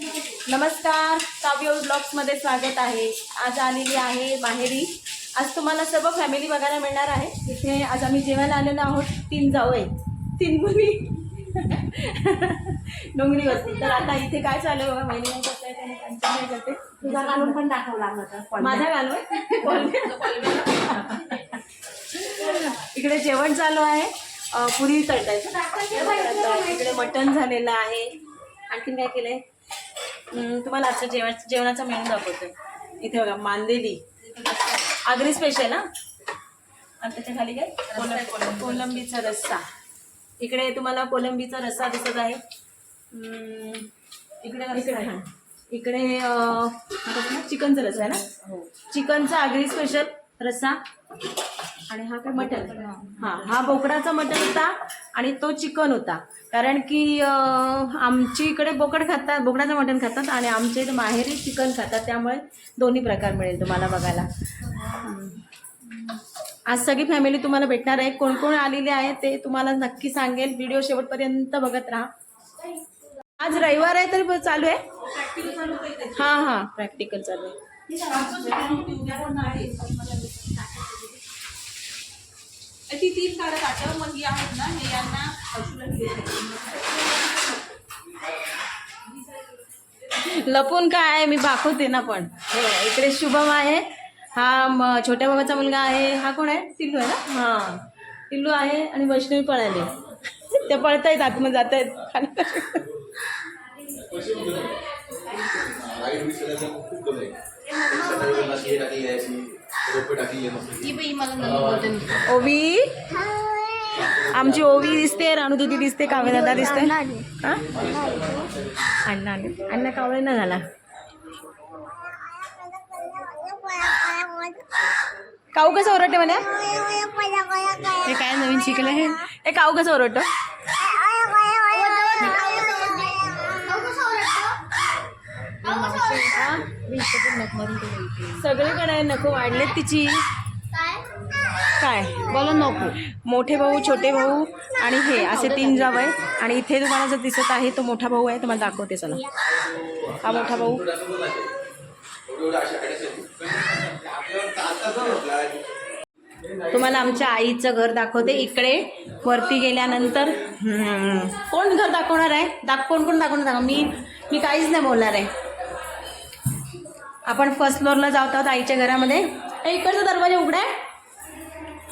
नमस्कार काव्य ब्लॉग्समध्ये स्वागत आहे. आज आलेली आहे माहेरी. आज तुम्हाला सर्व फॅमिली बघायला मिळणार आहे. इथे आज आम्ही जेवायला आलेलो आहोत. तीन जाऊ आहे तीन मुली. डोंगरीवरती तर आता इथे काय चालू आहे बघा? महिने कसं आहे त्याने कंटिन्यू करते. तुझा घालून पण दाखवला होता माझा घालू इकडे जेवण चालू आहे. पुरी तळतायत. इकडे मटण झालेलं आहे. आणखीन काय केलंय? तुम्हाला आजचं जेवण जेवणाचा मेनू दाखवतोय इथे बघा मांदेली. आगरी स्पेशल हा? आणि त्याच्याखाली काय? कोलंबी कोलंबीचा रस्सा. इकडे तुम्हाला कोलंबीचा रस्सा दिसत आहे. इकडे इकडे हा. इकडे? चिकनचा रस्सा आहे ना? चिकनचा आगरी स्पेशल रस्सा. आणि हा काय मटन हा हा बोकडाचा मटन होता आणि तो चिकन होता. कारण की आमची इकडे बोकड खातात बोकडाचं मटण खातात आणि आमच्या इथे माहेरी चिकन खातात. त्यामुळे दोन्ही प्रकार मिळेल तुम्हाला बघायला. आज सगळी फॅमिली तुम्हाला भेटणार आहे. कोण कोण आलेले आहे ते तुम्हाला नक्की सांगेल. व्हिडिओ शेवटपर्यंत बघत राहा. आज रविवार आहे तरी चालू आहे? हां हां प्रॅक्टिकल चालू आहे. ती तीन काढत आठव मग ही आहेत ना हे यांना लपून काय आहे? मी दाखवते ना पण. हे इकडे शुभम आहे. हा म- छोट्या बाबाचा मुलगा आहे. हा कोण आहे? टिल्लू आहे ना? हा. टिल्लू आहे आणि वैष्णवी पळाली. ते पळतायत आतमध्ये जात आहेत ओवी? आमची ओवी दिसते रानू दिदी दिसते काव्य दादा दिसते. हा? अण्णा. अण्णा कावळे ना झाला. काऊ कसं ओरडते म्हणे? हे काय नवीन शिकलं? हे हे काऊ कसं ओरडतो? सगळीकडे नको वाढलेत तिची. काय? बोला नको. मोठे भाऊ छोटे भाऊ आणि हे असे तीन जाव आहे आणि इथे तुम्हाला जर दिसत आहे तो मोठा भाऊ आहे तुम्हाला दाखवते चला. हा मोठा भाऊ. तुम्हाला आमच्या आईचं घर दाखवते इकडे. वरती गेल्यानंतर कोण घर दाखवणार आहे? दाख कोण कोण दाखवणार? दाखव मी मी काहीच नाही बोलणार आहे. आपण फर्स्ट फ्लोअरला जात आहोत आईच्या घरामध्ये. इकडचा दरवाजा उघडा आहे.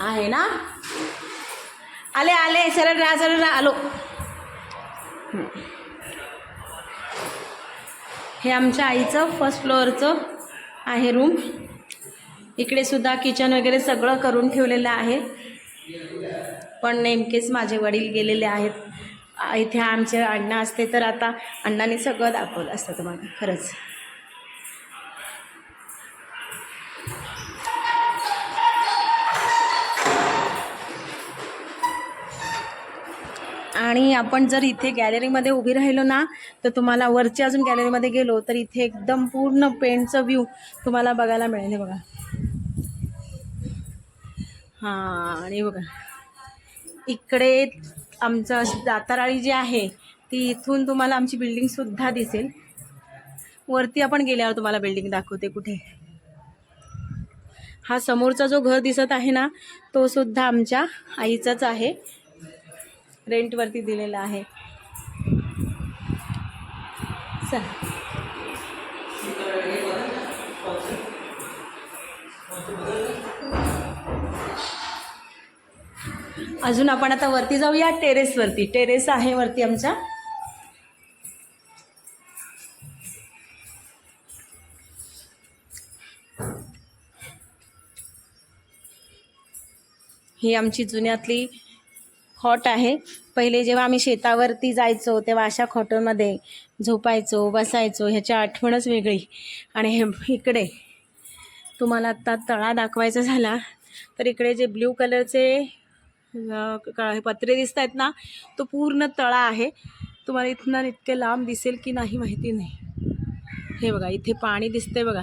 आहे ना? आले आले. सरळ राहा सरळ राहा. आलो. हे आमच्या आईचं फर्स्ट फ्लोअरचं आहे रूम इकडे सुद्धा किचन वगैरे सगळं करून ठेवलेलं आहे. पण नेमकेच माझे वडील गेलेले आहेत. इथे आमचे अण्णा असते तर आता अण्णाने सगळं दाखवलं असतं तुम्हाला. खरंच. आणि आपण जर इथे गॅलरीमध्ये उभी राहिलो ना तर तुम्हाला वरच्या अजून गॅलरीमध्ये गेलो तर इथे एकदम पूर्ण पेंटचं व्ह्यू तुम्हाला बघायला मिळेल. हे बघा. हां आणि बघा. इकडे आमचं दाताराळी जी आहे ती इथून तुम्हाला आमची बिल्डिंगसुद्धा दिसेल. वरती आपण गेल्यावर तुम्हाला बिल्डिंग दाखवते कुठे. हा समोरचा जो घर दिसत आहे ना तो सुद्धा आमच्या आईचाच आहे. रेंटवरती दिलेलं आहे. चल. अजून आपण आता वरती जाऊया टेरेसवरती टेरेस आहे वरती आमच्या ही आमची जुन्यातली खॉट आहे. पहिले जेव्हा आम्ही शेतावरती जायचो तेव्हा अशा खॉटमध्ये झोपायचो बसायचो. ह्याची आठवणच वेगळी. आणि हे इकडे तुम्हाला आत्ता तळा दाखवायचा झाला. तर इकडे जे ब्ल्यू कलरचे का- हे पत्रे दिसत आहेत ना तो पूर्ण तळा आहे. तुम्हाला इथनं इतके लांब दिसेल की नाही माहिती नाही. हे बघा इथे पाणी दिसतंय बघा.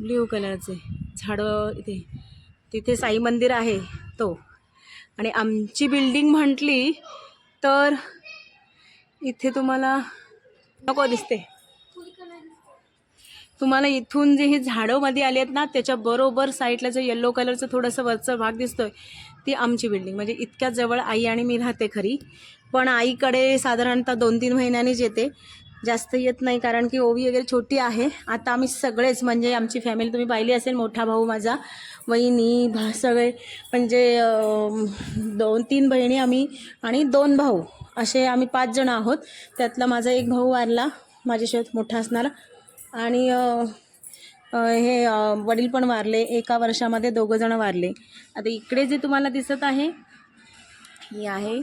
ब्ल्यू कलरचे. झाडं इथे तिथे साई मंदिर आहे तो. आणि आमची बिल्डिंग म्हटली तर इथे तुम्हाला नको दिसते. तुम्हाला इथून जे हे झाडं मध्ये आले आहेत ना त्याच्या बरोबर साईडला जो येल्लो कलरचं थोडंसं वरचा भाग दिसतोय ती आमची बिल्डिंग म्हणजे इतक्या जवळ आई आणि मी राहते खरी. पण आईकडे साधारणतः दोन तीन महिन्यांनीच येते. जास्त येत नाही कारण की ओवी वगैरे छोटी आहे. आता आम्ही सगळेच म्हणजे आमची फॅमिली तुम्ही पाहिली असेल मोठा भाऊ माझा वहिनी भा सगळे म्हणजे दोन तीन बहिणी आम्ही आणि दोन भाऊ. असे आम्ही पाच जण आहोत. त्यातला माझा एक भाऊ वारला माझ्याशिवाय मोठा असणारा. आणि हे वडील पण वारले एका वर्षामध्ये दोघं जण वारले. आता इकडे जे तुम्हाला दिसत आहे ही आहे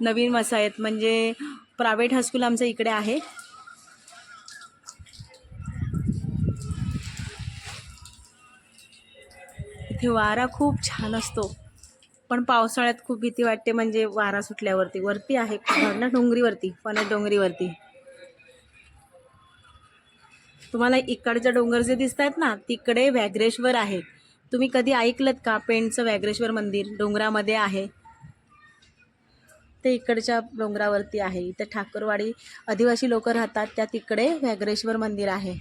नवीन वसाहत. म्हणजे प्रायव्हेट हायस्कूल आमचं इकडे आहे. इथे वारा खूप छान असतो. पण पावसाळ्यात खूप भीती वाटते म्हणजे वारा सुटल्यावरती. वरती आहे ना डोंगरीवरती फणस डोंगरीवरती. तुम्हाला इकडचे डोंगर जे दिसत आहेत ना तिकडे व्याघ्रेश्वर आहे. तुम्ही कधी ऐकलत का पेणचं व्याघ्रेश्वर मंदिर डोंगरामध्ये आहे? ते इकडच्या डोंगरावरती आहे. इथं ठाकूरवाडी आदिवासी लोक राहतात. त्या तिकडे व्याघ्रेश्वर मंदिर आहे.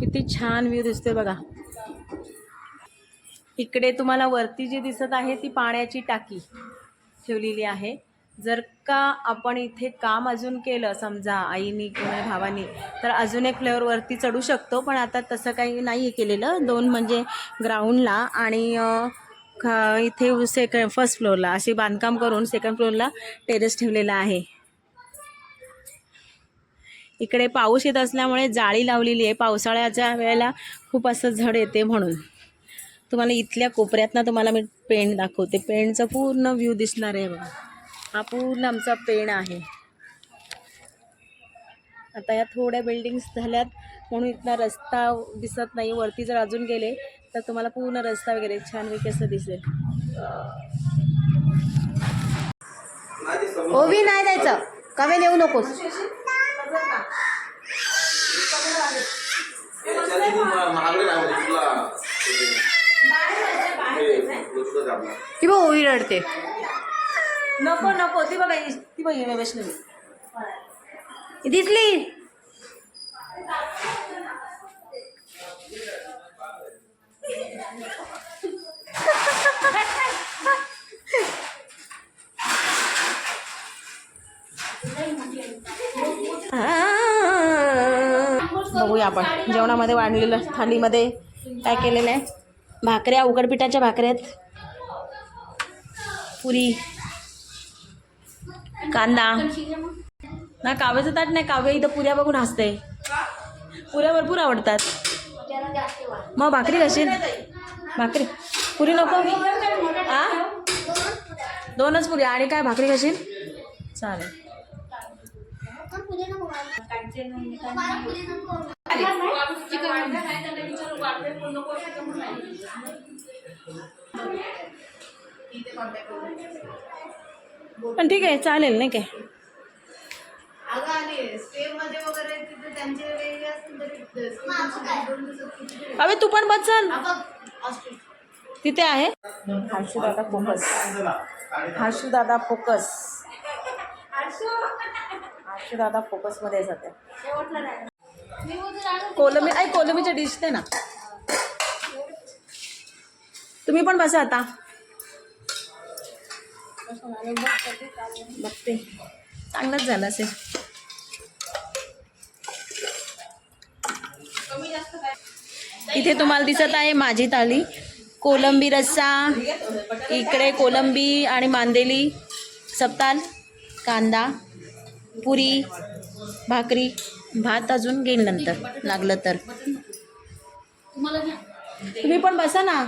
किती छान व्ह्यू दिसतोय बघा. इकडे तुम्हाला वरती जी दिसत आहे ती पाण्याची टाकी ठेवलेली आहे. जर का आपण इथे काम अजून केलं समजा आईनी किंवा भावानी तर अजून एक फ्लेअर वरती चढू शकतो. पण आता तसं काही नाही केलेलं. दोन म्हणजे ग्राउंडला आणि खा- इथे सेकंड फर्स्ट फ्लोअरला असे बांधकाम करून सेकंड फ्लोअरला टेरेस ठेवलेला आहे. इकडे पाऊस येत असल्यामुळे जाळी लावलेली आहे. पावसाळ्याच्या वेळेला खूप असं झड येते म्हणून. तुम्हाला इथल्या कोपऱ्यातनं तुम्हाला मी पेंट दाखवते. पेंटचा पूर्ण व्ह्यू दिसणार आहे बघा. हा पूर्ण आमचा पेण आहे. आता या थोड्या बिल्डिंग्स झाल्यात म्हणून इथला रस्ता दिसत नाही. वरती जर अजून गेले तर तुम्हाला पूर्ण रस्ता वगैरे छानपैकी असं दिसेल. ओवी नाही जायचं कवे नेऊ नकोस. ती बघ ओवी रडते. नको नको. ती बघा ती बघ वैष्णवी दिसली. बघूया आपण. जेवणामध्ये वाढलेलं थालीमध्ये काय केलेलं आहे? भाकऱ्या उकडपिठाच्या भाकऱ्या आहेत. पुरी कांदा. ना काव्याचं ताट नाही काव्य इथं पुऱ्या बघून हसते. पुऱ्या भरपूर आवडतात. मग भाकरी कशी भाकरी. पुरी नको? आ? दोनच पुरी आणि काय भाकरी कशी चालेल. पण ठीक आहे चालेल नाही काय? अबे तू पण ऑस्ट्रेलिया तिथे आहे. हर्षू दादा फोकस. हर्षू दादा फोकस. हर्षू. दादा फोकसमध्ये जाते कोलमी ऐ कोलमीच्या डिश दे ना. तुम्ही पण बसा आता. बघते. चांगलंच झालं असेल. इथे तुम्हाला दिसत आहे माझी थाळी. कोलंबी रस्सा इकडे कोलंबी आणि मांदेली सप्ताल कांदा पुरी भाकरी भात अजून घेईन नंतर लागलं तर. तुम्ही पण बसा ना.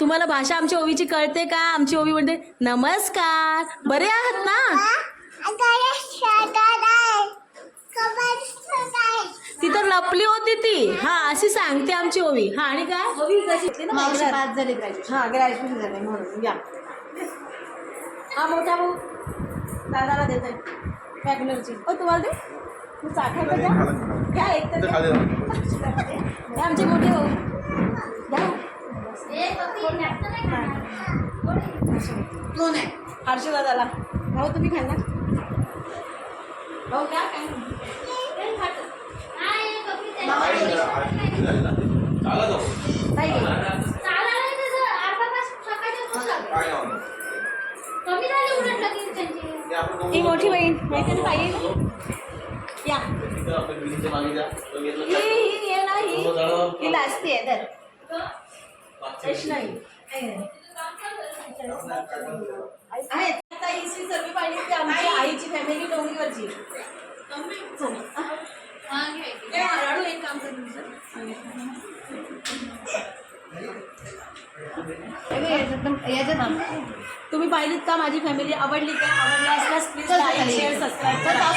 तुम्हाला भाषा आमची ओवीची कळते का? आमची ओवी म्हणते नमस्कार. बरे आहात ना ती तर लपली होती ती. हा अशी सांगते आमची ओवी. हा आणि काय? ओवी कशी मावशी पाच झाले ग्रॅज्युएशन हा ग्रॅज्युएशन झाले म्हणून. या. हा मोठा भाऊ. दादाला देत आहे. वॅगनरची हो तुम्हाला दे. तू चाखा का? द्या घ्या एक तर. हे आमचे मोठे भाऊ. द्या कोण आहे? हर्षू दादाला भाऊ तुम्ही खाल ना भाऊ घ्या काय नाही. चालत जाऊ. ताई घे. काय नाही. कमी झाले उलट लगेच त्यांचे ते मोठी बहीण माहिती ना ताई या ही लाजती आहे तर आहे आता ही. सर्वी पाहिली आमची आईची फॅमिली डोंगरीवरची तुम्ही पाहिलीत का माझी फॅमिली आवडली का? आवडली असल्यास प्लीज लाईक शेअर सबस्क्राईब करा.